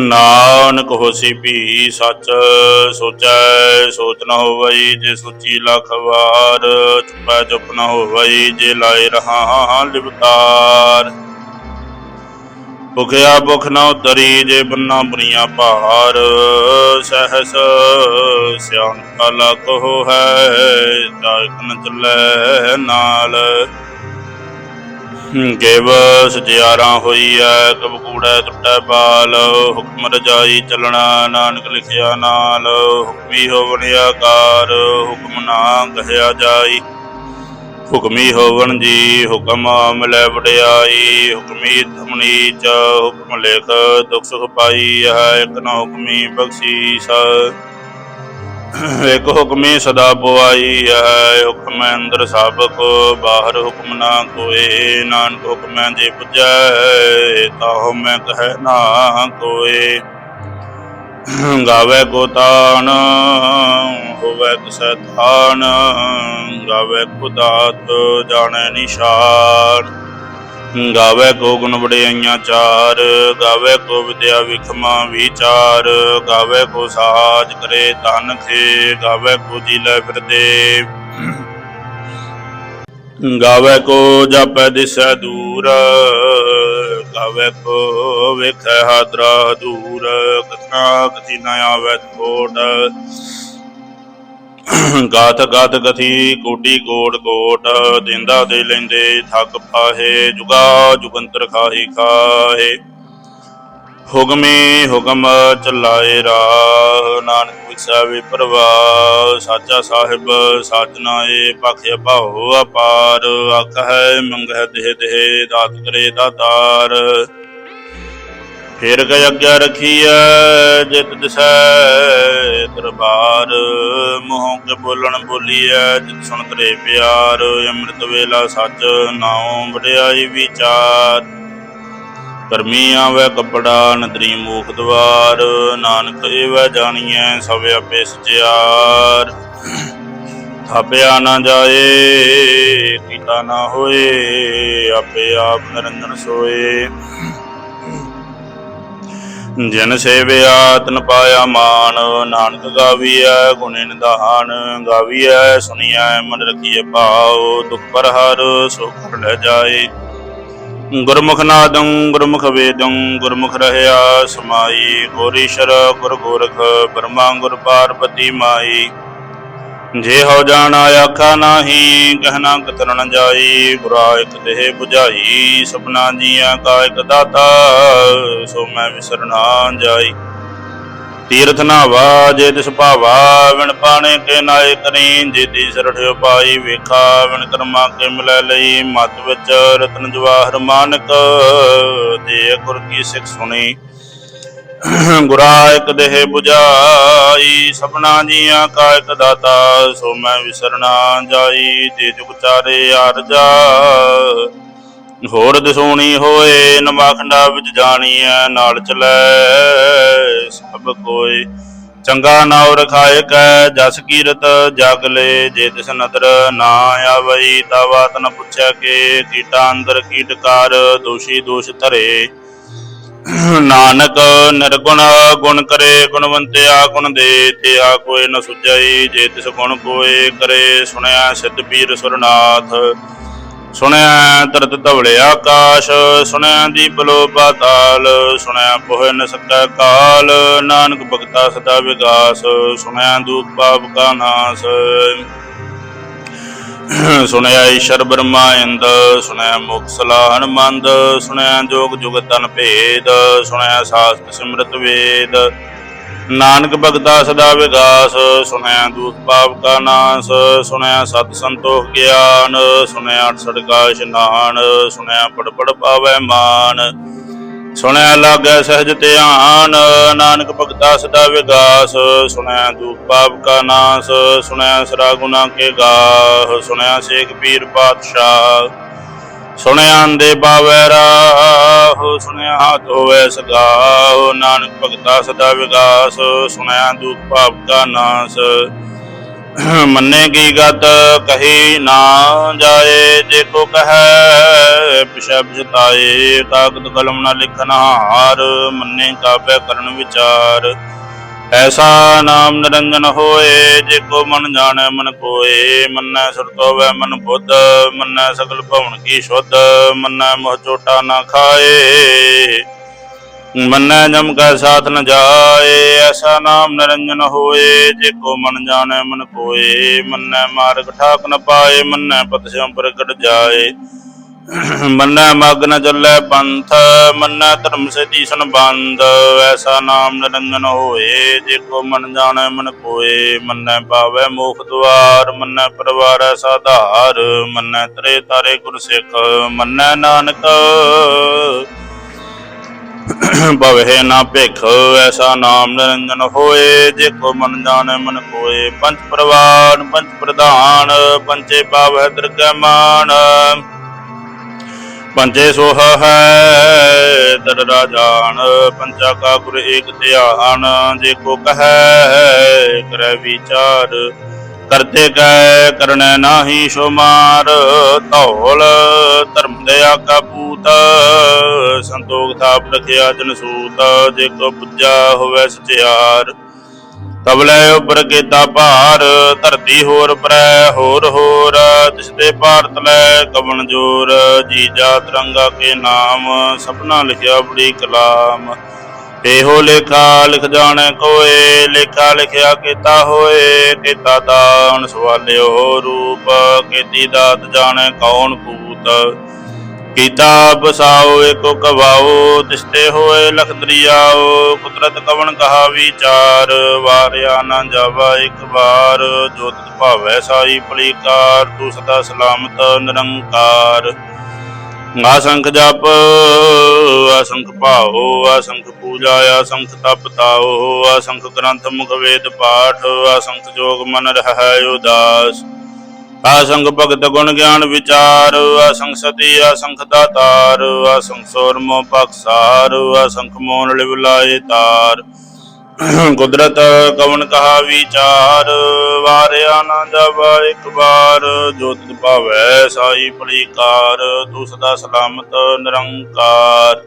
ਨਾਨਕ ਹੋਸੀ ਭੀ ਸੱਚ ਸੋਚੈ, ਸੋਚ ਨਾ ਹੋਵਈ ਜੇ ਸੋਚੀ ਲੱਖ ਵਾਰ, ਚੁਪੈ ਚੁਪ ਨ ਹੋਵਈ ਜੇ ਲਾਏ ਰਹਾ ਲਿਵਤਾਰ। ਭੁਖਿਆ ਭੁਖ ਨਾ ਉਤਰੀ ਜੇ ਬੰਨਾ ਬੁਰੀਆਂ ਭਾਰ, ਸਹਸ ਸਿਆਣ ਕਾਲਾ ਹੋ ਹੈ ਤਾਇਕ ਨ ਚੱਲੇ ਨਾਲ। ਗਿਵ ਸਜਿਆਰਾਂ ਹੋਈ ਐ, ਕਬ ਕੂੜੈ ਟੁੱਟੈ ਬਾਲ, ਹੁਕਮ ਰਜਾਈ ਚੱਲਣਾ, ਨਾਨਕ ਲਿਖਿਆ ਨਾਲ, ਹੁਕਮੀ ਹੋਵਨ ਆਕਾਰ, ਹੁਕਮ ਨਾ ਕਹਿਆ ਜਾਈ। ਹੁਕਮੀ ਹੋਵਨ ਜੀ, ਹੁਕਮ ਮਿਲੈ ਵਡਿਆਈ, ਹੁਕਮੀ ਧਮਨੀ ਚ ਹੁਕਮ ਲੇਖ, ਦੁਖ ਸੁਖ ਪਾਈ ਹੈ, ਇਕ ਨਾ ਹੁਕਮੀ ਬਖਸ਼ੀਸ। ਇੱਕ ਹੁਕਮੀ ਸਦਾ ਬੁਆਈ ਹੈ, ਹੁਕਮ ਅੰਦਰ ਸਭ ਕੋ, ਬਾਹਰ ਹੁਕਮ ਨਾ ਕੋਏ ਨਾਨਕ ਹੁਕਮੈ ਜੇ ਪੁਜੈ ਤਾਹੁ ਮੈਂ ਕਹਿ ਨਾ ਕੋਏ ਗਾਵੇ ਕੋ ਤਾਨ, ਹੋਵੇ ਕਿਸੈ ਥਾਨ, ਗਾਵੇ ਕੋ ਦਾਤ, ਜਾਣੈ ਨਿਸ਼ਾਨ। ਗਾਵੇ ਕੋ ਗੁਣ ਵਡਿਆਈਆਂ ਚਾਰ, ਗਾਵੇ ਕੋ ਵਿਦਿਆ ਵਿਖਮਾ ਵਿਚਾਰ, ਗਾਵੇ ਕੋ ਸਾਜ ਕਰੇ ਤਨ ਖੇ ਗਾਵੇ ਕੋ ਜੀ ਲੈ ਫਿਰਦੇ ਗਾਵੇ ਕੋ ਜਾਪੈ ਦਿਸੈ ਦੂਰ, ਗਾਵੇ ਕੋ ਵੇਖੈ ਹਾਦਰਾ ਦੂਰ, ਕਥਨਾ ਕਥੀ ਨ ਆਵੈ ਥੋਟ ਗਾਤ ਗਾਤ ਕਥੀ ਕੋਟੀ ਕੋਟ ਕੋਟ ਦਿੰਦਾ ਦੇ ਲੈਂਦੇ ਥੱਕ ਪਾਹੇ ਜੁਗਾ ਜੁਗੰਤਰ ਖਾਹੀ ਖਾਹੇ। ਹੁਕਮੇ ਹੁਕਮ ਚਲਾਏ ਰਾਹ, ਨਾਨਕ ਵਿਸਾ ਪ੍ਰਵਾਹ, ਸਾਚਾ ਸਾਹਿਬ ਸਾਜਨਾ ਏ ਪਖਿ ਭਾਉ ਅਪਾਰ ਆਖੈ ਮੰਗਹਿ ਦੇਹ ਦੇਹ, ਦਾਤ ਕਰੇ ਦਾਤਾਰ। ਫਿਰ ਗਇ ਅਗਿਆ ਰਖੀਐ, ਜਿਤ ਦਿਸੈ ਦਰਬਾਰ। ਮੋਹ ਕੇ ਬੋਲਣ ਬੋਲੀਐ, ਜਿਤ ਸੁਣ ਤਰੇ ਪਿਆਰ। ਅੰਮ੍ਰਿਤ ਵੇਲਾ ਸੱਚ ਨਾਉ ਵਡਿਆਈ ਵਿਚਾਰ। ਕਰਮੀ ਆਵੇ ਕਪੜਾ, ਨਦਰੀ ਮੂਖ ਦਵਾਰ। ਨਾਨਕ ਏਵੈ ਜਾਣੀਐ, ਸਭ ਆਪੇ ਸਚਿਆਰ। ਥਾਪਿਆ ਨਾ ਜਾਏ, ਕੀਤਾ ਨਾ ਹੋਏ, ਆਪੇ ਆਪ ਨਿਰੰਜਨ ਸੋਏ। ਜਨ ਸੇਵਿਆ, ਤਨ ਪਾਇਆ ਮਾਨ, ਨਾਨਕ ਗਾਵੀਐ ਗੁਣਿਨ ਨਿਧਾਨ ਗਾਵੀਐ, ਸੁਣੀਐ, ਮਨ ਰਖੀਐ ਭਾਉ, ਦੁਖ ਪਰ ਹਰ, ਸੁਖ ਲੈ ਜਾਏ। ਗੁਰਮੁਖ ਨਾਦੰ, ਗੁਰਮੁਖ ਵੇਦੰ, ਗੁਰਮੁਖ ਰਹਿਆ ਸਮਾਈ ਗੋਰੀਸ਼ਰ ਗੁਰ ਗੋਰਖ, ਬ੍ਰਹਮਾ, ਗੁਰ ਪਾਰਬਤੀ ਮਾਈ। ਜੇ ਹੋ ਜਾਣਾ ਆਖਾ ਨਾਹੀ ਕਹਿਣਾ ਕਤਰ ਜਾਈ ਗੁਰਾ ਇਕ ਦੇਹ 부ਝਾਈ ਸਪਨਾ ਜੀਆਂ ਕਾ ਇਕ ਦਾਤਾ, ਸੋ ਮੈਂ ਵਿਸਰਨਾ ਜਾਈ। ਤੀਰਥ ਨਾਵਾ, ਜੇ ਤਿਸ ਭਾਵਾ, ਵਿਣ ਪਾਣੇ ਕੇ ਨਾਏ ਕਰੀ, ਜੇ ਦੀ ਸਰਠਿਓ ਪਾਈ ਵੇਖਾ, ਵਿਣ ਕਰਮਾ ਕੇ ਮਿਲੈ ਲਈ, ਮਤ ਵਿੱਚ ਰਤਨ ਜਵਾਹਰ ਮਾਨਕ, ਦੇ ਗੁਰ ਕੀ ਸਿੱਖ ਸੁਣੀ। ਗੁਰਾ ਇਕ ਦੇਹ 부ਝਾਈ ਸਪਨਾ ਜੀਆਂ ਕਾ ਇਕ ਦਾਤਾ, ਸੋ ਮੈਂ ਵਿਸਰਨਾ ਜਾਈ ਤੇ ਜੁਗ ਚਾਰੇ ਆਰਜਾ ਹੋਰ ਦਿਸੋਣੀ ਹੋਏ, ਨਵਾਖੰਡਾ ਵਿੱਚ ਜਾਣੀਐ, ਨਾਲ ਚਲੈ ਸਭ ਕੋਈ ਚੰਗਾ ਨਾਉ ਰਖਾਏ ਕੈ, ਜਸ ਕੀਰਤ ਜਗ ਲੈ, ਜੇ ਤਿਸ ਨਦਰ ਨਾ ਆਵਈ ਤਾ ਬਾਤ ਨ ਪੁੱਛਿਆ ਕੇ, ਕੀਟਾ ਅੰਦਰ ਕੀਟਕਾਰ ਦੋਸ਼ੀ ਦੋਸ਼ ਧਰੇ। ਨਾਨਕ ਨਿਰਗੁਣ ਗੁਣ ਕਰੇ ਗੁਣਵੰਤਿਆ ਗੁਣ ਦੇ, ਤੇ ਆ ਕੋਈ ਨ ਸੁਝਈ, ਜੇ ਤਿਸ ਗੁਣ ਕੋਏ ਕਰੇ। ਸੁਣਿਆ ਸਿੱਧ ਪੀਰ ਸੁਰਨਾਥ, ਸੁਣਿਆ ਤਰਤ ਧਵਲੇ ਆਕਾਸ਼, ਸੁਣਿਆ ਦੀਪ ਲੋ ਪਾਤਾਲ ਸੁਣਿਆ ਪੋਹਿ ਨ ਸਕੈ ਕਾਲ। ਨਾਨਕ ਭਗਤਾ ਸਦਾ ਵਿਗਾਸ, ਸੁਣਿਆ ਦੁਖ ਪਾਪ ਕਾ ਨਾਸ। ਸੁਣਿਆ ਈਸ਼ਰ ਬ੍ਰਹਮਾ ਇੰਦ ਸੁਣਿਆ ਮੁਖ ਸਲਾਹਨ ਮੰਦ ਸੁਣਿਆ ਜੋਗ ਜੁਗ ਤਨ ਭੇਦ, ਸੁਣਿਆ ਸਾਸਤ ਸਿਮਰਤ ਵੇਦ। ਨਾਨਕ ਭਗਤਾ ਸਦਾ ਵਿਗਾਸ, ਸੁਣਿਆ ਦੂਤ ਪਾਪ ਕਾ ਨਾਸ, ਸੁਣਿਆ ਸਤ ਸੰਤੋਖ ਗਿਆਨ, ਸੁਣਿਆ ਅਠਸਠ ਕਾ ਇਸ਼ਨਾਨ ਸੁਣਿਆ ਪੜ ਪੜ ਪਾਵੈ ਮਾਨ। ਸੁਣਿਆ ਲਾਗੈ ਸਹਿਜ ਧਿਆਨ, ਨਾਨਕ ਭਗਤਾ ਸਦਾ ਵਿਗਾਸ। ਸੁਣਿਆ ਦੂਖ ਪਾਪ ਕਾ ਨਾਸ ਸੁਣਿਆ ਸਰਾ ਗੁਨਾ ਕੇ ਗਾਹ ਸੁਣਿਆ ਸੇਖ ਪੀਰ ਪਾਤਸ਼ਾਹ। ਸੁਣਿਆ ਦੇ ਬਾਵੈ ਰਾਹ ਸੁਣਿਆ ਹਾਥ ਹੋਵੇ ਸਗਾਹ। ਨਾਨਕ ਭਗਤਾ ਸਦਾ ਵਿਗਾਸ ਸੁਣਿਆ ਦੁਖ ਪਾਪ ਕਾ ਨਾਸ। ਮੰਨੇ ਕੀ ਗਤ, ਕਹੀ ਨਾ ਜਾਏ, ਜੇ ਕੋ ਕਹੈ, ਪਿਛੈ ਪਛਤਾਏ ਕਾਗਦ ਕਲਮ ਨਾ ਲਿਖਨ ਹਾਰ, ਮੰਨੇ ਕਾਬੈ ਕਰਨ ਵਿਚਾਰ। ਐਸਾ ਨਾਮ ਨਿਰੰਜਨ ਹੋਏ, ਜੇ ਕੋ ਮਨ ਜਾਣੈ ਮਨ ਕੋਏ, ਮੰਨੈ ਸੁਰਤ ਹੋਵੇ ਮਨ ਬੁੱਧ, ਮੰਨੈ ਸਗਲ ਭਵਨ ਕੀ ਸ਼ੁੱਧ, ਮੰਨੈ ਮੋਹ ਚੋਟਾ ਨਾ ਖਾਏ। ਮੰਨੈ ਜਮ ਕੈ ਸਾਥ ਨ ਜਾਏ, ਐਸਾ ਨਾਮ ਨਿਰੰਜਨ ਹੋਏ, ਜੇ ਕੋ ਮਨ ਜਾਣੈ ਮਨ ਕੋਏ ਮੰਨੈ ਮਾਰਗ ਠਾਕ ਨ ਪਾਏ, ਮੰਨੈ ਪਤ ਸਿਉ ਪ੍ਰਗਟ ਜਾਏ। ਮੰਨੈ ਮਗ ਨ ਚੱਲੈ ਪੰਥ, ਮੰਨੈ ਧਰਮ ਸੇ ਸੰਬੰਧ ਬੰਦ ਐਸਾ ਨਾਮ ਨਿਰੰਜਨ ਹੋਏ, ਜੇ ਕੋ ਮਨ ਜਾਣੈ ਮਨ ਕੋਏ ਮੰਨੈ ਪਾਵੈ ਮੋਖ ਦੁਆਰ, ਮੰਨੈ ਪਰਵਾਰੈ ਸਾਧਾਰ ਮੰਨੈ ਤਰੇ ਤਾਰੇ ਗੁਰ ਸਿੱਖ ਮੰਨੈ ਨਾਨਕ ਭਵਹਿ ਨਾ ਭਿਖ, ਐਸਾ ਨਾਮ ਨਿਰੰਜਨ ਹੋਏ ਜੇ ਕੋ ਮਨ ਜਾਣੈ ਮਨ ਕੋਏ। ਪੰਜ ਪ੍ਰਵਾਨ, ਪੰਜ ਪ੍ਰਧਾਨ ਪੰਚੇ ਪਾਵੈ ਦਰਗਹਿ ਮਾਨ। ਪੰਚੇ ਸੋਹ ਹੈ ਦਰ ਰਾਜਾਨ ਪੰਚਾ ਕਾ ਗੁਰ ਏਕ ਧਿਆਨ, ਜੇ ਕੋ ਕਹੈ, ਕਰੈ ਵਿਚਾਰ। ਕਰਤੇ ਕੈ ਕਰਨੈ ਨਾਹੀ ਸ਼ੋਮਾਰ, ਧੌਲ ਧਰਮ ਦਇਆ ਕਾ ਪੂਤ, ਸੰਤੋਖ ਥਾਪ ਰਖਿਆ ਜਨ ਸੂਤ, ਜੇ ਕੋ ਪੁੱਜਾ ਹੋਵੇ ਸਚਿਆਰ। ਤਬਲੇ ਉਪਰ ਕੀਤਾ ਭਾਰ, ਧਰਤੀ ਹੋਰ ਪਰੈ, ਹੋਰ ਹੋਰ, ਤਿਸ ਤੇ ਭਾਰਤ ਲੈ ਕਵਣ ਜੋਰ, ਜੀ ਜਾ ਤਰੰਗਾ ਕੇ ਨਾਮ ਸਪਨਾ ਲਿਖਿਆ ਬੜੀ ਕਲਾਮ। ਇਹੋ ਲੇਖਾ ਲਿਖ ਜਾਣੈ ਕੋਏ, ਲੇਖਾ ਲਿਖਿਆ ਕੀਤਾ ਹੋਏ, ਕੀਤਾ ਦਾਨ ਸਵਾਲਿਓ ਰੂਪ, ਕੀਤੀ ਦਾਤ ਜਾਣੈ ਕੌਣ ਕੂਤ। ਕੀਤਾ ਬਸਾਓ, ਏਕੋ ਕਵਾਓ, ਤਿਸਤੇ ਹੋਏ ਲਖ ਦਰਿਆਓ, ਕੁਦਰਤ ਕਵਣ ਕਹਾ ਵਿਚਾਰ, ਵਾਰਿਆ ਨਾ ਜਾਵਾ ਇੱਕ ਵਾਰ, ਜੋ ਤਿਤ ਭਾਵੈ ਸਾਈ ਪਲੀਕਾਰ, ਤੂੰ ਸਦਾ ਸਲਾਮਤ ਨਿਰੰਕਾਰ। ਨਾ ਸੰਖ ਜਪ ਆਸੰਖ ਭਾਓ ਆਸੰਖ ਪੂਜਾ, ਆਸੰਖ ਤਪ ਤਾਓ ਆਸੰਖ ਗ੍ਰੰਥ ਮੁਖ ਵੇਦ ਪਾਠ, ਆਸੰਖ ਜੋਗ ਮਨ ਰਹਿ ਉਦਾਸ। ਆਸੰਖ ਭਗਤ ਗੁਣ ਗਿਆਨ ਵਿਚਾਰ, ਆਸੰਖ ਸਤੀ, ਆਸੰਖ ਦਾਤਾਰ, ਆਸੰਖ ਸੋਰਮੋ ਪਖਸਾਰ ਆਸੰਖ ਮੋਨ ਲਿਵ ਲਾਏ ਤਾਰ। ਕੁਦਰਤ ਕਵਨ ਕਹਾ ਵਿਚਾਰ, ਵਾਰਿਆ ਨਾ ਜਾਵਾ ਇੱਕ ਵਾਰ, ਜੋ ਭਾਵੈ ਸਾਈ ਪਲੀਕਾਰ ਤੂੰ ਸਦਾ ਸਲਾਮਤ ਨਿਰੰਕਾਰ।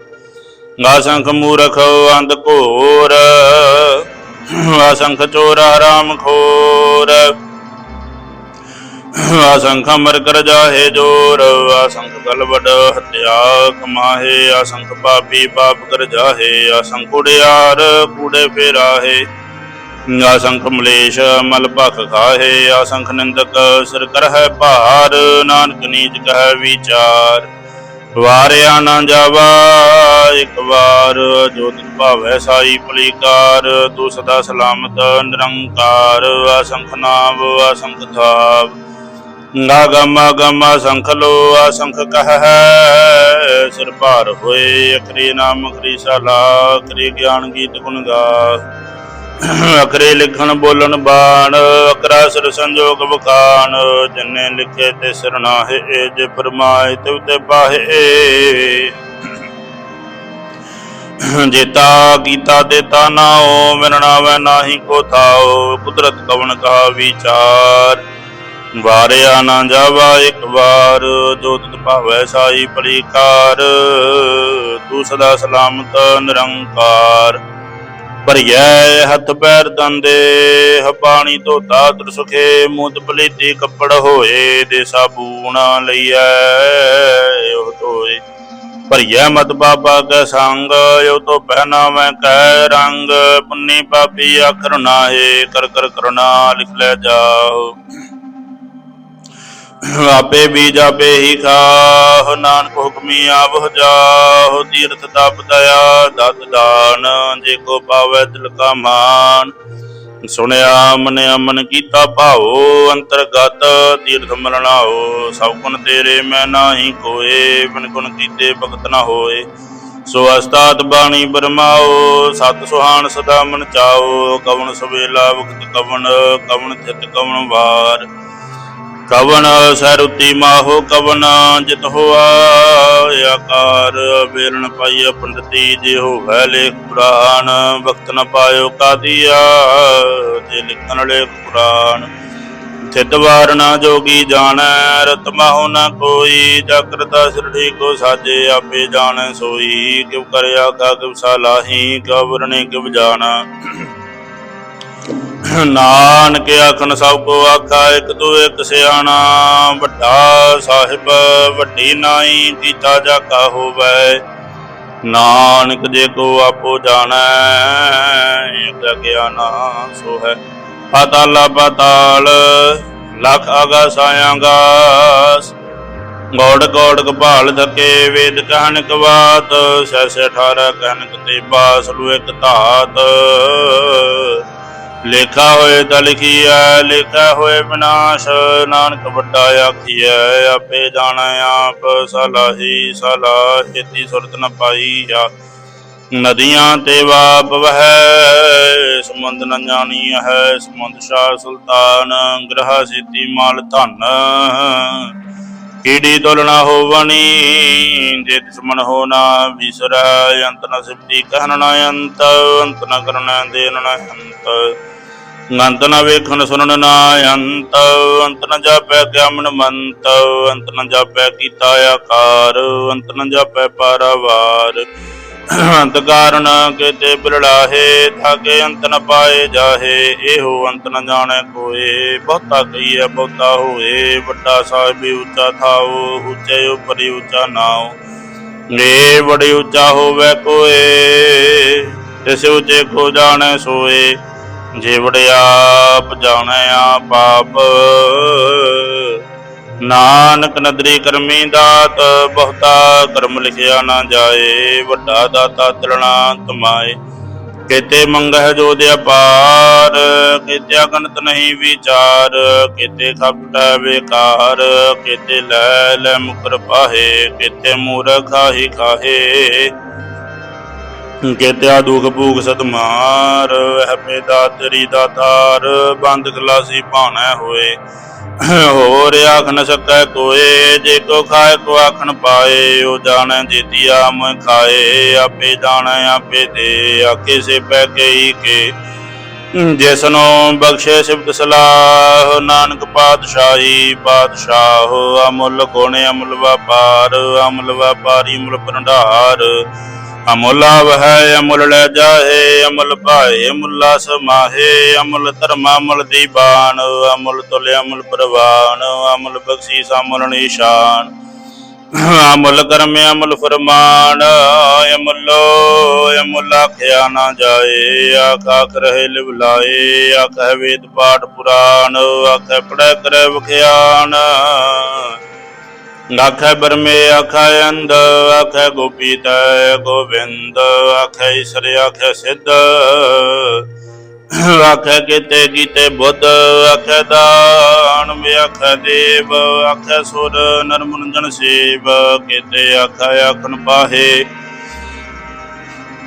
ਆਸੰਖ ਮੂਰਖ ਅੰਧ ਘੋਰ ਆਸੰਖ ਚੋਰ ਹਰਾਮ ਖੋਰ। ਆਸੰਖ ਅਮਰ ਕਰ ਜਾਹੇ ਜੋਰ ਆਸੰਖ ਗਲਵਡ ਹਤਿਆ ਕਮਾਹੇ। ਆਸੰਖ ਪਾਪੀ ਪਾਪ ਕਰ ਜਾਹੇ ਆਸੰਖ ਉੜਿਆਰ ਕੂੜੇ ਫੇਰਾਹੇ। ਆਸੰਖ ਮਲੇਸ਼ ਮਲ ਭਖ ਖਾਹੇ ਆਸੰਖ ਨਿੰਦਕ ਸਿਰ ਕਰਹਿ ਭਾਰ, ਨਾਨਕ ਨੀਚ ਕਹਿ ਵਿਚਾਰ। ਵਾਰਿਆ ਨਾ ਜਾਵਾ, ਇੱਕ ਵਾਰ ਜੋ ਤਿਤ ਭਾਵੈ ਸਾਈ ਪਲੀਕਾਰ ਤੂੰ ਸਦਾ ਸਲਾਮਤ ਨਿਰੰਕਾਰ ਆਸੰਖ ਨਾਮ ਆਸੰਖ ਥਾਵ ਨਾਗਮ ਗਮ ਸੰਖ ਲੋ, ਅਸੰਖ ਕਹੈ ਸਿਰ ਭਾਰ ਹੋਏ ਅਖਰੀ ਨਾਮ ਅਖਰੀ ਸਾਲਾ ਅਖਰੀ ਗਿਆਨ ਗੀਤ ਗੁਣ ਗਾ ਅਖਰੇ ਲਿਖਣ ਬੋਲਣ ਬਾਣ, ਅਕਰਾ ਸਿਰ ਸੰਜੋਗ ਬਖਾਨ ਜਨੇ ਲਿਖੇ ਤੇ ਸਰਨਾਹੇ ਜੇ ਫਰਮਾਏ ਤਿਵ ਤੇ ਪਾਹੇ ਜੇਤਾ ਕੀਤਾ ਦੇਤਾ ਨਾਉ ਮਿਲਣਾ ਨਾਹੀ ਕੋ ਥਾਉ, ਕੁਦਰਤ ਕਵਣ ਕਾ ਵਿਚਾਰ। ਵਾਰਿਆ ਨਾ ਜਾਵਾ ਇੱਕ ਵਾਰ, ਜੋ ਤਿਤ ਭਾਵੈ ਸਾਈ ਪਲੀਕਾਰ ਤੂੰ ਸਦਾ ਸਲਾਮਤ ਨਿਰੰਕਾਰ। ਭਰੀਐ ਹੱਥ ਪੈਰ ਦੰਦੇ ਹ ਧੋਤਾ ਤੁਰ ਸੁਖੇ ਮੁੱਦ ਪਲੀਤੀ ਕੱਪੜ ਹੋਏ ਦੇ ਸਾਬੂਣਾ ਲਈਐ, ਉਹ ਧੋਏ। ਭਰੀਐ ਮਤ ਬਾਬਾ ਕੈ ਸੰਗ ਜੋ ਤੋ ਪਹਿਨਾਵੇਂ ਕੈ ਰੰਗ। ਪੁੰਨੀ ਪਾਪੀ ਆਖਰ ਨਾਹੇ, ਕਰ ਕਰ ਕਰੁਣਾ ਲਿਖ ਲੈ ਜਾਓ। ਆਪੇ ਬੀਜ ਆਪੇ ਹੀ ਖਾਹ, ਨਾਨਕ ਹੁਕਮੀ ਆਵਹ ਜਾਹ, ਤੀਰਥ ਤਪ ਦਇਆ, ਦਤ ਦਾਨ, ਜੇ ਕੋ ਪਾਵੈ ਦਿਲ ਕਾ ਮਾਨ। ਸੁਣਿਆ ਮਨ ਅਮਨ ਕੀਤਾ ਭਾਉ, ਅੰਤਰਗਤ ਤੀਰਥ ਮਰਣਾਓ ਸਭ ਗੁਣ ਤੇਰੇ ਮੈਂ ਨਾਹੀ ਕੋਏ, ਬਿਨ ਗੁਣ ਕੀਤੇ ਭਗਤ ਨਾ ਹੋਏ। ਸੋ ਅਸਤਾਤ ਬਾਣੀ ਬਰਮਾਓ ਸਤ ਸੁਹਾਣ ਸਦਾ ਮਨ ਚਾਓ ਕਵਣ ਸਵੇਲਾ ਵਕਤ ਕਵਣ ਕਵਣ ਚਿਤ ਕਵਣ ਵਾਰ। ਕਵਨ ਸਰੁਤੀ ਮਾਹੋ ਕਵਨ, ਜਿਤ ਹੋਆ ਆਕਾਰ ਬੇਰਣ ਪਾਈਆ ਪੰਡਤੀ ਜੇ ਹੋਵੇ ਲੇਖ ਪੁਰਾਨ ਵਕਤ ਨ ਪਾਇਓ ਕਾਦੀਆ ਜੇ ਲਿਖਣ ਲੇਖ ਪੁਰਾਨ ਥਿਤ ਵਾਰਨਾ ਜੋਗੀ ਜਾਣੈ, ਰਤ ਮਾਹੁ ਨ ਕੋਈ, ਜਕਰਤਾ ਸਿਰੜੀ ਕੋ ਸਾਜੇ ਆਪੇ ਜਾਣੈ ਸੋਈ ਕਿਵ ਕਰਿਆ ਕਾ ਕਿਵ ਸਲਾਹੀ ਕਵਰਨੇ ਕਿਵ ਜਾਣਾ। ਨਾਨਕ ਆਖਣ ਸਭ ਕੋ ਆਖਾ, ਇਕ ਤੂੰ ਇਕ ਸਿਆਣਾ, ਵੱਡਾ ਸਾਹਿਬ, ਵੱਡੀ ਨਾਈ ਕੀਤਾ ਜਾਕਾ ਹੋਵੇ। ਨਾਨਕ ਜੇ ਕੋ ਆਪੋ ਜਾਣੈ, ਇਕ ਗਿਆਨਾ ਸੋ ਹੈ ਪਾਤਾਲਾ ਪਾਤਾਲ, ਲਖ ਆਗਾਸ ਆਗਾਸ ਗੋੜ ਗੋੜ ਕਪਾਲ ਥਕੇ ਵੇਦ ਕਹਿਣ ਕਵਾਤ ਸੈ ਸੈ 18 ਕਹਿਨਕ ਤੇ ਬਾਸ ਲੁ ਇਕ ਧਾਤ। ਲੇਖਾ ਹੋਏ ਤਾਂ ਲਿਖੀਐ, ਲੇਖਾ ਹੋਏ ਵਿਨਾਸ਼, ਨਾਨਕ ਵੱਡਾ ਆਖੀਐ, ਆਪੇ ਜਾਣੈ ਆਪ, ਸਲਾਹੀ ਸਲਾਹਿਤੀ ਸੁਰਤ ਨ ਪਾਈਆ। ਨਦੀਆਂ ਤੇ ਵਾਪ ਵਹਿ, ਸਮੁੰਦ ਨ ਜਾਣੀ ਹੈ ਸਮੁੰਦ ਸ਼ਾਹ ਸੁਲਤਾਨ, ਗ੍ਰਹ ਸਿੱਤੀ ਮਾਲ ਧਨ। ਕੀੜੀ ਤੁਲਣਾ ਹੋਵਣੀ? ਜੇ ਦੁਸ਼ਮਨ ਹੋ ਨਾ ਵਿਸਰੈ, ਅੰਤ ਨ ਸਿਫਤੀ ਕਹਿਣ ਨਾ ਅੰਤ ਅੰਤ ਨ ਕਰਨਾ ਦੇਨ ਨ ਅੰਤ ਅੰਤ ਨ ਵੇਖਣ ਸੁਣਨ ਨਾ ਅੰਤ ਅੰਤ ਨ ਜਾਪੈ ਗਿਆਮਨ ਮੰਤ, ਅੰਤ ਨ ਜਾਪੈ ਕੀਤਾ ਆਕਾਰ, ਅੰਤ ਨ ਜਾਪੈ ਪਾਰਾਵਾਰ। ਅੰਤ ਕਾਰਨ ਕਿਤੇ ਬਿਰਲਾਹੇ ਥਾਕੇ ਅੰਤ ਨ ਪਾਏ ਜਾਹੇ, ਇਹੋ ਅੰਤ ਨ ਜਾਣੈ ਕੋਏ। ਬਹੁਤਾ ਕਹੀਐ, ਬਹੁਤਾ ਹੋਏ, ਵੱਡਾ ਸਾਹਿਬ ਉੱਚਾ ਥਾਓ, ਉੱਚੇ ਉਪਰੀ ਉੱਚਾ ਨਾਉ। ਏ ਬੜੀ ਉੱਚਾ ਹੋਵੇ ਕੋਏ ਤਿਸ ਉੱਚੇ ਕੋ ਜਾਣੈ ਸੋਏ। ਜੇ ਵੜਿਆਪ ਜਾਣੈ ਆਪ ਆਪ ਨਾਨਕ ਨਦਰੀ ਕਰਮੀ ਦਾਤ, ਬਹੁਤਾ ਕਰਮ ਲਿਖਿਆ ਨਾ ਜਾਏ, ਵੱਡਾ ਦਾਤਾ ਤਲਣਾ ਕਮਾਏ। ਕਿਤੇ ਮੰਗਹਿ ਜੋ ਦੇ ਅਪਾਰ ਕਿਤੇ ਅਗਨਤ ਨਹੀਂ ਵਿਚਾਰ, ਕਿਤੇ ਖਪਟੈ ਬੇਕਾਰ ਕਿਤੇ ਲੈ ਲੈ ਮੁਕਰ ਪਾਹੇ, ਕਿਤੇ ਮੂਰਖਾ ਹੀ ਕਾਹੇ। ਕਿਤਿਆ ਦੁਖ ਭੂਖ ਸਤਮਾਰ ਹੈ ਪੇਦਾ ਦਾਤਾਰ ਬੰਦ ਗਲਾਸੀ ਭਾਣਾ ਹੋਏ। ਹੋਰ ਆਖ ਨ ਸਕੈ ਕੋਏ, ਜੇ ਕੋ ਖਾਏ ਕੋ ਆਖਣ ਪਾਏ, ਉਹ ਜਾਣੈ ਜੀਤੀਆ ਮੈਂ ਖਾਏ। ਆਪੇ ਜਾਣੈ, ਆਪੇ ਦੇ ਆਕੇ ਸੇ ਪੈ ਗਈ ਕੇ। ਜਿਸਨੋ ਬਖਸ਼ੇ ਸਿਫਤ ਸਲਾਹ, ਨਾਨਕ ਪਾਤਸ਼ਾਹੀ ਪਾਤਸ਼ਾਹ, ਅਮੁੱਲ ਗੁਣ ਅਮੁੱਲ ਵਪਾਰ, ਅਮੁੱਲ ਵਪਾਰੀ ਮੁੱਲ ਭੰਡਾਰ। ਅਮੁੱਲ ਵਹਿ ਅਮੁੱਲ ਲੈ ਜਾਹੇ, ਅਮੁੱਲ ਭਾਏ ਅਮੁਲਾ ਸਮਾਹੇ, ਅਮੁੱਲ ਧਰਮਾ, ਅਮੁੱਲ ਦੀਬਾਨ ਅਮੁੱਲ ਤੁਲ, ਅਮੁੱਲ ਪ੍ਰਵਾਨ ਅਮੁੱਲ ਬਖਸ਼ੀਸ, ਅਮੁੱਲ ਨਿਸ਼ਾਨ। ਅਮੁੱਲ ਕਰਮ, ਅਮੁੱਲ ਫਰਮਾਨ, ਅਮੁੱਲੋ ਅਮੁੱਲ ਆਖਿਆ ਨਾ ਜਾਏ, ਆਖ ਰਹੇ ਲਿਵਲਾਏ ਆਖੈ ਵੇਦ ਪਾਠ ਪੁਰਾਨ ਆਖ ਪੜੈ ਕਰੈ ਵਖਿਆਨ ਆਖੈ ਬਰਮੇ ਆਖੈ ਅੰਧ, ਆਖੈ ਗੋਪੀ ਤੈ ਗੋਬਿੰਦ, ਆਖੈ ਈਸ਼ਰ, ਆਖੈ ਸਿੱਧ। ਆਖੈ ਕੀਤੇ ਕੀਤੇ ਬੁੱਧ, ਆਖੈ ਦਾਨ ਆਖੈ ਦੇਵ, ਆਖੈ ਸੁਰ ਨਰਮਨ ਜਨ ਸੇਵ, ਕੀਤੇ ਆਖੈ ਆਖਣ ਪਾਹੇ।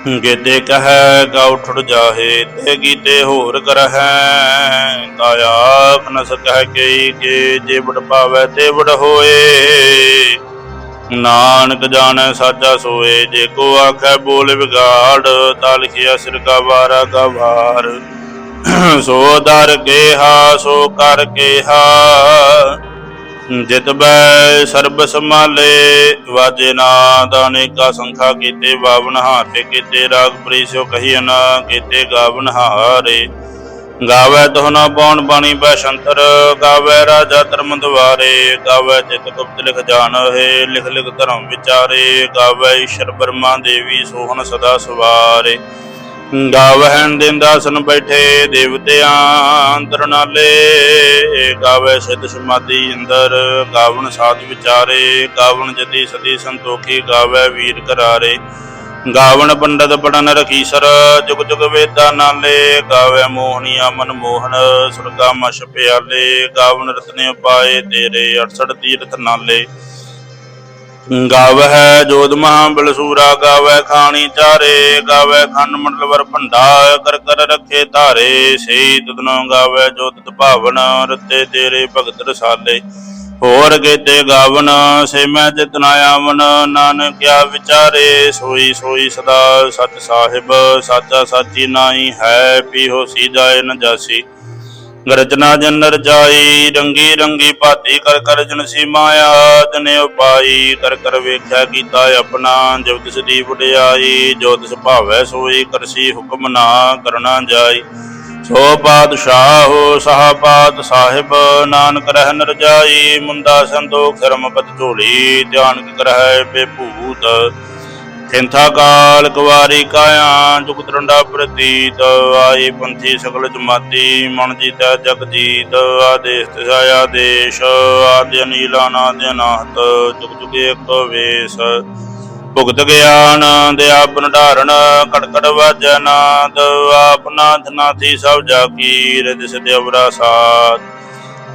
ਕੀਤੇ ਕਹੈ ਕਾ ਉਠੜ ਜਾਹੇ, ਤੇ ਕੀਤੇ ਹੋਰ ਕਰਹਿ। ਤਾ ਆਖ ਨ ਸਕੈ ਕੇ, ਜੇ ਬੜ ਪਾਵੈ ਤੇ ਬੜ ਹੋਏ। ਨਾਨਕ ਜਾਣੈ ਸਾਚਾ ਸੋਏ, ਜੇ ਕੋ ਆਖੈ ਬੋਲ ਵਿਗਾੜ, ਤਾ ਲਿਖਿਆ ਸਿਰ ਕਾ ਵਾਰਾ ਕਾ ਵਾਰ। ਸੋ ਦਰ ਕੇਹਾ ਸੋ ਕਰ ਕੇਹਾ ਜਿਤ ਬੈ ਸਰਬ ਸਮਾਲੇ ਵਾਜੇ ਨਾਦ ਅਨੇਕਾ ਸੰਖਾ ਕੀਤੇ ਬਾਵਨ ਹਾਤੇ ਕੀਤੇ, ਰਾਗ ਪ੍ਰੀਸਿਓ ਕਹੀ ਨਾ ਕੀਤੇ ਗਾਵਨ ਹਾਰੇ। ਗਾਵੇ ਤੋਹਨਾ ਪੌਣ ਬਾਣੀ ਬੈ ਸ਼ੰਤਰ, ਗਾਵੇ ਰਾਜਾ ਧਰਮ ਦੁਆਰੇ, ਗਾਵੇ ਚਿਤ ਗੁਪਤ ਲਿਖ ਜਾਣ ਹੈ ਲਿਖ ਲਿਖ ਧਰਮ ਵਿਚਾਰੇ, ਗਾਵੇ ਈਸ਼ਰ ਬਰਮਾ ਦੇਵੀ ਸੋਹਣ ਸਦਾ ਸਵਾਰੇ। ਗਾਵਹਿਣ ਦਿਨ ਦਾਸਨ ਬੈਠੇ ਦੇਵਤਿਆਂ ਅੰਦਰ ਗਾਵੇ ਸਿੱਧ ਸਮਾਧੀ ਅੰਦਰ, ਗਾਵਣ ਸਾਧ ਵਿਚਾਰੇ, ਗਾਵਣ ਜਤੀ ਸਤੀ ਸੰਤੋਖੀ ਗਾਵੇ ਵੀਰ ਕਰਾਰੇ ਗਾਵਣ ਪੰਡਤ ਪੜਨ ਰਖੀਸਰ ਜੁਗ ਜੁਗ ਵੇਦਾ ਨਾਲੇ, ਗਾਵੇ ਮੋਹਨੀਆ ਮਨ ਮੋਹਨ ਸੁਰਗਾ ਮਛ ਪਿਆਲੇ, ਗਾਵਣ ਰਤਨੇ ਪਾਏ ਤੇਰੇ 68 ਤੀਰਥ ਨਾਲੇ। ਗਾਵਹਿ ਜੋਦ ਮਹਾ ਬਲਸੂਰਾ ਗਾਵੈ ਖਾਣੀ ਚਾਰੇ, ਗਾਵਹਿ ਖੰਡ ਮੰਡਲ ਵਰ ਭੰਡਾ ਕਰ ਕਰ ਰੱਖੇ ਧਾਰੇ ਸਈ ਤੁਧਨੋ ਗਾਵਹਿ ਜੋਤ ਭਾਵਨ, ਰਤੇ ਤੇਰੇ ਭਗਤ ਰਸਾਲੇ। ਹੋਰ ਕੀਤੇ ਗਾਵਨ ਸੇ ਮੈਂ ਜਿਤਨਾ ਆਵਨ, ਨਾਨਕ ਕਿਆ ਵਿਚਾਰੇ, ਸੋਈ ਸੋਈ ਸਦਾ ਸਤ ਸਾਹਿਬ, ਸਾਚਾ ਸਾਚੀ ਨਾਈ ਹੈ, ਪੀਹੋ ਸੀ ਜਾਏ ਨ ਜਾਸੀ। ਗਰਜਨਾ ਜਨ ਰਜਾਈ ਰੰਗੀ ਰੰਗੀ ਭਾਤੀ ਕਰ ਕਰ ਜਨ ਸੀ ਮਾਇਆ ਜਨ ਉਪਾਈ। ਕਰ ਕਰ ਵੇਖਿਆ ਕੀਤਾ ਆਪਣਾ ਜਬ ਤਿਸ ਦੀ ਵਡਿਆਈ, ਜੋ ਤਿਸ ਭਾਵੈ ਸੋਈ, ਕਰਸੀ ਹੁਕਮ ਨਾ ਕਰਨਾ ਜਾਈ। ਸੋ ਪਾਤਸ਼ਾਹੋ ਸਹਾਪਾਤ ਸਾਹਿਬ, ਨਾਨਕ ਰਹਿ ਰਜਾਈ ਮੁੰਦਾ ਸੰਤੋਖ ਧਰਮ ਪਤ ਝੋਲੀ, ਧਿਆਨ ਕਰਹਿ ਬੇਭੂਤ। ਥਿੰਥਾ ਕਾਲ ਕੁਵਾਰੀ ਕਾਇਆ ਜੁਗ ਤਰੰਡਾ ਪ੍ਰਤੀਤ, ਆਈ ਪੰਥੀ ਸਗਲ ਜਮਾਤੀ, ਮਨ ਜੀਤੈ ਜਗ ਜੀਤ ਆਦੇਸ ਤਿਸਾਇਆ ਦੇਸ਼ ਆਦਿ ਅਨੀਲਾ ਨਾਦਿ ਅਨਾਹਤ, ਜੁਗ ਜੁਗ ਏਕ ਵੇਸ। ਭੁਗਤ ਗਿਆਨ ਦਿਆ ਭੰਡਾਰਨ ਕੜਕੜ ਵਾਜੈ ਨਾਦ, ਆਪ ਸਭ ਜਾ ਕੀ ਰਿਦ ਸਿਦਿਵਰਾ ਸਾਥ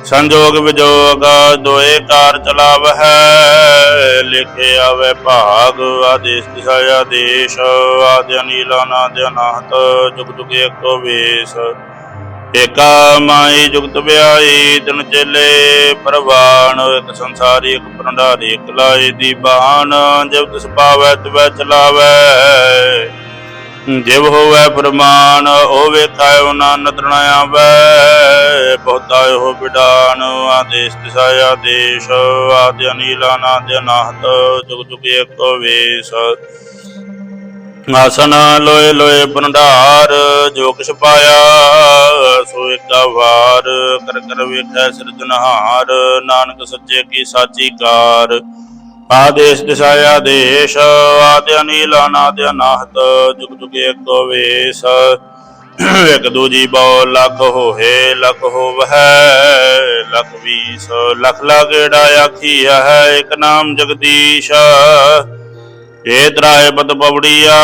ਸੰਜੋਗ ਵਿਜੋਗ ਦੋਏ ਕਾਰ ਚਲਾਵ ਹੈ ਲਿਖੇ ਭਾਗ, ਆਦੇਸ਼ ਦਿਸ਼ਾ ਆਦੇਸ਼, ਆਦਿ ਅਨੀਲਾ ਨਾਦ ਅਨਾਹਤ, ਜੁਗ ਜੁਗ ਏਕੋ ਵੇਸ। ਏਕਾ ਮਾਈ ਜੁਗਤ ਵਿਆਈ ਤਿਨ ਚੇਲੇ ਪਰਵਾਨ, ਇੱਕ ਸੰਸਾਰੀ, ਇੱਕ ਭੰਡਾਰੀ, ਇਕ ਲਾਏ ਦੀ ਬਾਣ ਜਬ ਤਿਸ ਪਾਵੈ ਤਵੈ ਚਲਾਵੈ। ਜਿਵ ਹੋਵੇ ਫਰਮਾਨ ਉਹ ਵੇਖਾਇਓ ਨਾ ਨਦਰਣ ਆਵੈ ਬਹੁਤਾ ਹੋ ਬਿਡਾਨ ਆਦੇਸ਼ ਦਿਸ਼ਾ ਆਦੇਸ਼, ਆਦਿ ਅਨੀਲਾ ਨਾਦ ਅਨਾਹਤ, ਜੁਗ ਜੁਗ ਏਕੋ ਵੇਸ। ਆਸਨ ਲੋਏ ਲੋਏ ਭੰਡਾਰ, ਜੋ ਕਿਛ ਪਾਇਆ, ਸੋ ਏਕਾ ਵਾਰ, ਕਰ ਕਰ ਵੇਖੈ ਸਿਰਜਨਹਾਰ ਨਾਨਕ ਸੱਚੇ ਕੀ ਸਾਚੀ ਕਾਰ। ਆਦੇਸ਼ ਦਿਸ਼ਾ ਦੇਸ਼ ਆਦਿ ਅਨੀਲ, ਅਨਾਦ ਅਨਾਹਤ, ਜੁਗ ਜੁਗ ਏਕੋ ਵੇਸ। ਇਕ ਦੂਜੀ ਬਹੁ ਲੱਖ ਹੋਏ, ਲੱਖ ਹੋਵੈ ਲੱਖ ਵੀਸ। ਲਖ ਲਾਗੇੜਾ ਆਖੀ ਹੈ ਇੱਕ ਨਾਮ ਜਗਦੀਸ਼। ਏ ਤਰਾਏ ਪਤ ਪਵੜੀਆ,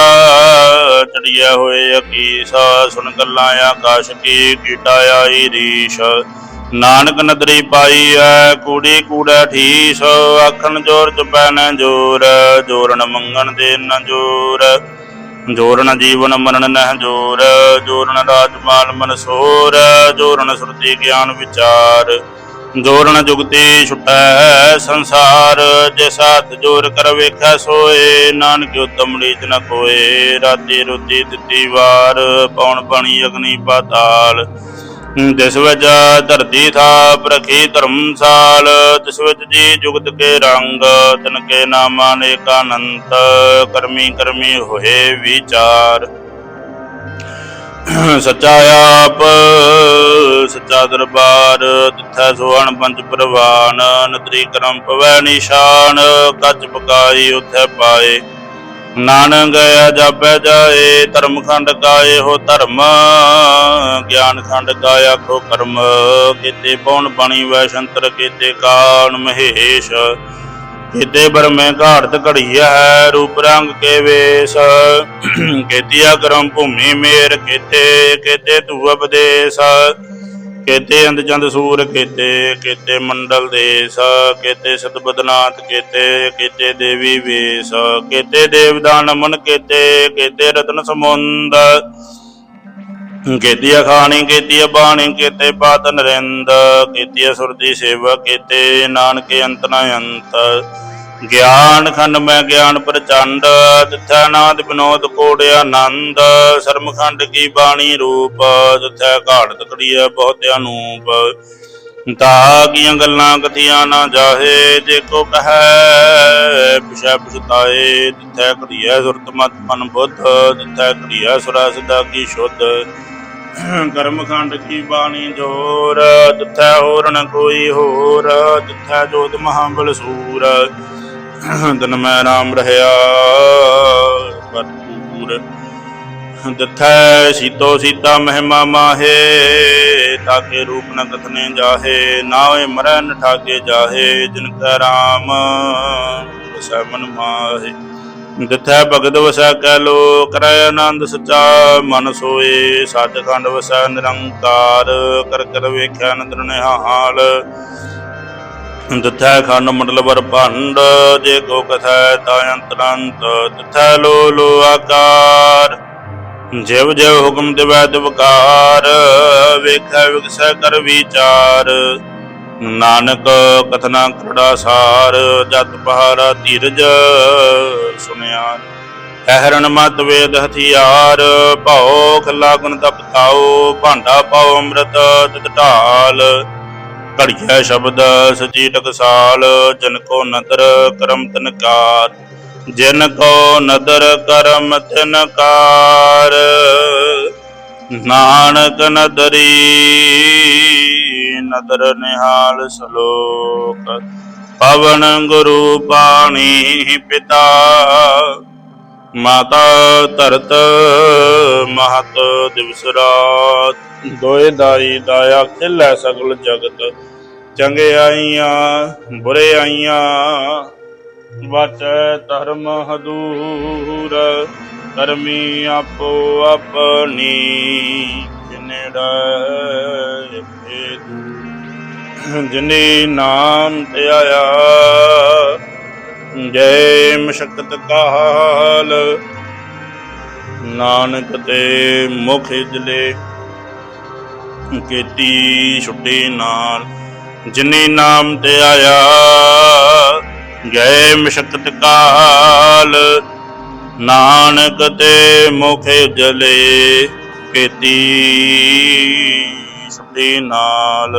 ਚੜਿਆ ਹੋਏ ਅਕੀਸਾ। ਸੁਣ ਗੱਲਾਂ ਆਕਾਸ਼ ਕੀ, ਕੀਟਾ ਆਈ ਰੀਸ਼। ਨਾਨਕ ਨਦਰੀ ਪਾਈ ਐ, ਕੂੜੀ ਕੂੜਾ ਠੀਸ, ਆਖਣ ਜੋਰ ਚਪੈ ਨ ਜੋਰ ਜੋਰਨ ਮੰਗਣ ਦੇ ਨ ਜੋਰ। ਜੋਰਨ ਜੀਵਨ ਮਰਨ ਨਹਿ ਜੋਰ ਜੋਰਨ ਰਾਜਮਾਲ ਮਨਸੋਰ ਜੋਰਨ ਸੁਰਤੀ ਗਿਆਨ ਵਿਚਾਰ। ਜੋਰਨ ਜੁਗਤੀ ਛੁਟੈ ਸੰਸਾਰ, ਜੇ ਸਾਥ ਜੋਰ ਕਰ ਵੇਖੈ ਸੋਏ, ਨਾਨਕ ਉਤਮ ਰੀਤ ਨ ਕੋਏ। ਰਾਤੀ ਰੁਤੀ ਦਿੱਤੀ ਵਾਰ, ਪੌਣ ਪਾਣੀ ਅਗਨੀ ਪਾਤਾਲ। ਦਿਸ ਵਿੱਚ ਧਰਤੀ ਥਾ ਪ੍ਰਖੀ ਧਰਮਸਾਲ ਤਿਸ ਵਿੱਚ ਜੀ ਜੁਗਤ ਕੇ ਰੰਗ, ਤਨ ਕੇ ਨਾਮ ਅਨੇਕ ਅਨੰਤ ਕਰਮੀ ਕਰਮੀ ਹੋਏ ਵਿਚਾਰ। ਸੱਚਾ ਆਪ, ਸੱਚਾ ਦਰਬਾਰ, ਤਿੱਥੈ ਸੁਵਣ ਪੰਜ ਪ੍ਰਵਾਨ, ਨਦਰੀ ਕਰਮ ਪਵੈ ਨਿਸ਼ਾਨ, ਕੱਚ ਪਕਾਈ ਉਥੈ ਪਾਏ। ਨਾਨਕ ਜਾਪੈ ਜਾਏ, ਧਰਮ ਖੰਡ ਕਾਏ ਹੋ ਧਰਮ, ਗਿਆਨ ਖੰਡ ਕਾਇਆ ਖੋ ਕਰਮ। ਕੀਤੇ ਪਉਣ ਬਣੀ ਵੈਸੰਤਰ ਕੀਤੇ ਕਾਨ ਮਹੇਸ਼। ਕੀਤੇ ਬਰਮੇ ਘਾੜਤ ਘੜੀਆ ਹੈ ਰੂਪ ਰੰਗ ਕੇ ਵੇਸ। ਕੀਤਿਆ ਕਰਮ ਭੂਮੀ ਮੇਰ ਕੀਤੇ ਕੀਤੇ ਤੂ ਉਪਦੇਸ ਕੀਤੇ ਅੰਧ ਚੰਦ ਸੂਰ, ਕੀਤੇ ਕੀਤੇ ਮੰਡਲ ਦੇਸ ਕੀਤੇ ਸਤਬਦਨਾਥ, ਕੀਤੇ ਕੀਤੇ ਦੇਵੀ ਵੇਸ ਕੀਤੇ ਦੇਵਦਾਨ ਨਮਨ ਕੀਤੇ ਕੀਤੇ ਰਤਨ ਸਮੁੰਦ। ਕੀਤੀ ਖਾਣੀ ਕੀਤੀ ਬਾਣੀ, ਕੀਤੇ ਪਾਤ ਨਰਿੰਦ ਕੀਤੀ ਸੁਰਤੀ ਸੇਵਾ ਕੀਤੇ ਨਾਨਕ ਅੰਤ ਨ ਅੰਤ ਗਿਆਨ ਖੰਡ ਮੈਂ ਗਿਆਨ ਪ੍ਰਚੰਡ ਤਿਥੈ ਨਾਦ ਬਿਨੋਦ ਕੋੜ ਆਨੰਦ ਸਰਮਖੰਡ ਕੀ ਬਾਣੀ ਰੂਪ ਤਿਥੈ ਘਾਟ ਕੜੀਐ ਬਹੁਤ ਅਨੂਪ। ਤਾ ਗੱਲਾਂ ਕਥੀਆਂ ਨਾ ਜਾਹੇ, ਜੇ ਕੋ ਕਹੈ, ਪਿਛੈ ਪਛਤਾਏ ਤਿਥੈ ਕੜੀਐ ਸੁਰਤ ਮਤ ਮਨ ਬੁੱਧ ਤਿਥੈ ਕੜੀਐ ਸੁਰਾ ਸਦਾ ਕੀ ਸ਼ੁੱਧ। ਕਰਮ ਖੰਡ ਕੀ ਬਾਣੀ ਜੋਰ ਤਿਥੈ ਹੋਰ ਨ ਕੋਈ ਹੋਰ ਤਿਥੈ ਜੋਤ ਮਹਾਬਲ ਸੂਰ। ਦਿਨ ਮੈਂ ਰਾਮ ਰਹਾ ਭਰਪੂਰ। ਦਥੈ ਸੀਤੋ ਸੀਤਾ ਮਹਿਮਾ ਮਾਹੇ, ਤਾਕੇ ਰੂਪ ਨ ਕਥਨੇ ਜਾਹੇ ਨਾਏ ਮਰੈ ਨ ਠਾਕੇ ਜਾਹੇ, ਜਿਨ ਕੈ ਰਾਮ ਵਸੈ ਮਨ ਮਾਹੇ। ਦਥੈ ਭਗਤ ਵਸੈ ਕੈ ਲੋ ਕਰੈ ਆਨੰਦ ਸਚਾ ਮਨ ਸੋਏ ਸਤਖੰਡ ਵਸੈ ਨਿਰੰਕਾਰ, ਕਰ ਕਰ ਵੇਖਿਆ ਨਦਰ ਨਿਹਾਲ। ਤਿਥੈ ਖੰਡ ਮੰਡਲ ਵਰ ਭੰਡ, ਜੇ ਕੋ ਕਥੈ ਤਾ ਅੰਤਰੰਤ, ਤਿਥੈ ਲੋ ਲੋ ਆਕਾਰ। ਜਿਵ ਜਿਵ ਹੁਕਮ ਦਿਵੈ ਦਿਵਕਾਰ ਵੇਖੈ ਵਿਗਸੈ ਕਰ ਵਿਚਾਰ। ਨਾਨਕ ਕਥਨਾ ਕਰੜਾ ਸਾਰ, ਜਤ ਪਹਾਰਾ ਧੀਰਜ ਸੁਨਿਆ। ਕਹਿਰਣ ਮਤ ਵੇਦ ਹਥਿਆਰ, ਭਉ ਖਲਾ ਗੁਣ ਤਪ ਤਾਉ, ਭਾਂਡਾ ਪਾਉ ਅੰਮ੍ਰਿਤ ਤਿਤ ਢਾਲ। ਘੜੀਐ ਸ਼ਬਦ ਸਚੀ ਟਕਸਾਲ, ਜਨ ਕੋ ਨਦਰ ਕਰਮ ਤਨਕਾਰ ਜਿਨ ਕੋ ਨਦਰ ਕਰਮ ਤਨਕਾਰ ਨਾਨਕ ਨਦਰੀ, ਨਦਰ ਨਿਹਾਲ ਸਲੋਕ, ਪਵਨ ਗੁਰੂ ਪਾਣੀ ਪਿਤਾ। ਮਾਤਾ ਧਰਤ ਮਹਤ ਦਿਵਸ ਰਾਤ। ਦੋਏ ਦਾਈ ਦਾਇਆ ਖਿਲੈ ਸਗਲ ਜਗਤ ਚੰਗਿਆਈਆਂ ਬੁਰੇ ਆਈਆਂ। ਵਾਚੈ ਧਰਮ ਹਦੂਰ ਕਰਮੀ ਆਪੋ ਆਪਣੀ ਜਿਨੇੜਾ ਜਿਨੇ ਨਾਮ ਤੇ ਆਇਆ ਜੈ ਮਸ਼ਕਤ ਕਾਲ। ਨਾਨਕ ਤੇ ਮੁਖ ਜਲੇ ਕੀਤੀ ਛੁੱਟੀ ਨਾਲ ਜਿਨੇ ਨਾਮ ਤੇ ਆਇਆ। ਜੈ ਮਸ਼ਕਤ ਕਾਲ। ਨਾਨਕ ਤੇ ਮੁਖ ਜਲੇ ਕੀਤੀ ਛੁੱਟੀ ਨਾਲ।